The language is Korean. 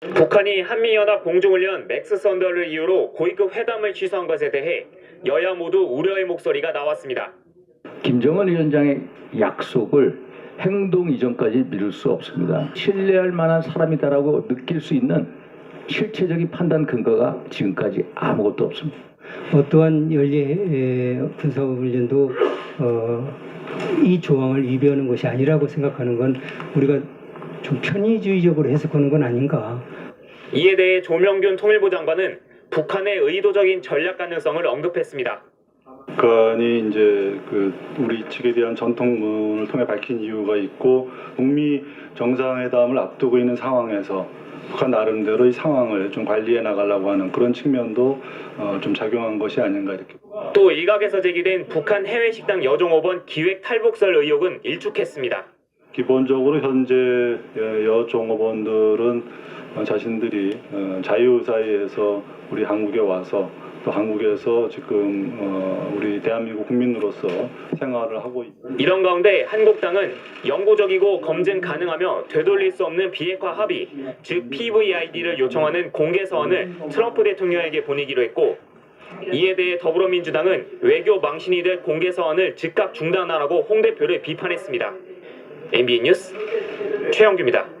북한이 한미연합 공중훈련 맥스 선더를 이유로 고위급 회담을 취소한 것에 대해 여야 모두 우려의 목소리가 나왔습니다. 김정은 위원장의 약속을 행동 이전까지 미룰 수 없습니다. 신뢰할 만한 사람이다라고 느낄 수 있는 실체적인 판단 근거가 지금까지 아무것도 없습니다. 어떠한 연례 군사훈련도 어, 이 조항을 위배하는 것이 아니라고 생각하는 건 우리가 좀 편의주의적으로 해석하는 건 아닌가. 이에 대해 조명균 통일부 장관은 북한의 의도적인 전략 가능성을 언급했습니다. 북한이 이제 그 우리 측에 대한 전통문을 통해 밝힌 이유가 있고 북미 정상회담을 앞두고 있는 상황에서 북한 나름대로 이 상황을 좀 관리해 나가려고 하는 그런 측면도 어, 좀 작용한 것이 아닌가 이렇게. 또 일각에서 제기된 북한 해외 식당 여종 5번 기획 탈북설 의혹은 일축했습니다. 기본적으로 현재 여종업원들은 어, 자신들이 어, 자유의사에서 우리 한국에 와서 또 한국에서 지금 어, 우리 대한민국 국민으로서 생활을 하고 있. 이런 가운데 한국당은 영구적이고 검증 가능하며 되돌릴 수 없는 비핵화 합의, 즉 PVID를 요청하는 공개 서한을 트럼프 대통령에게 보내기로 했고 이에 대해 더불어민주당은 외교 망신이 될 공개 서한을 즉각 중단하라고 홍 대표를 비판했습니다. MBN 뉴스 최영규입니다.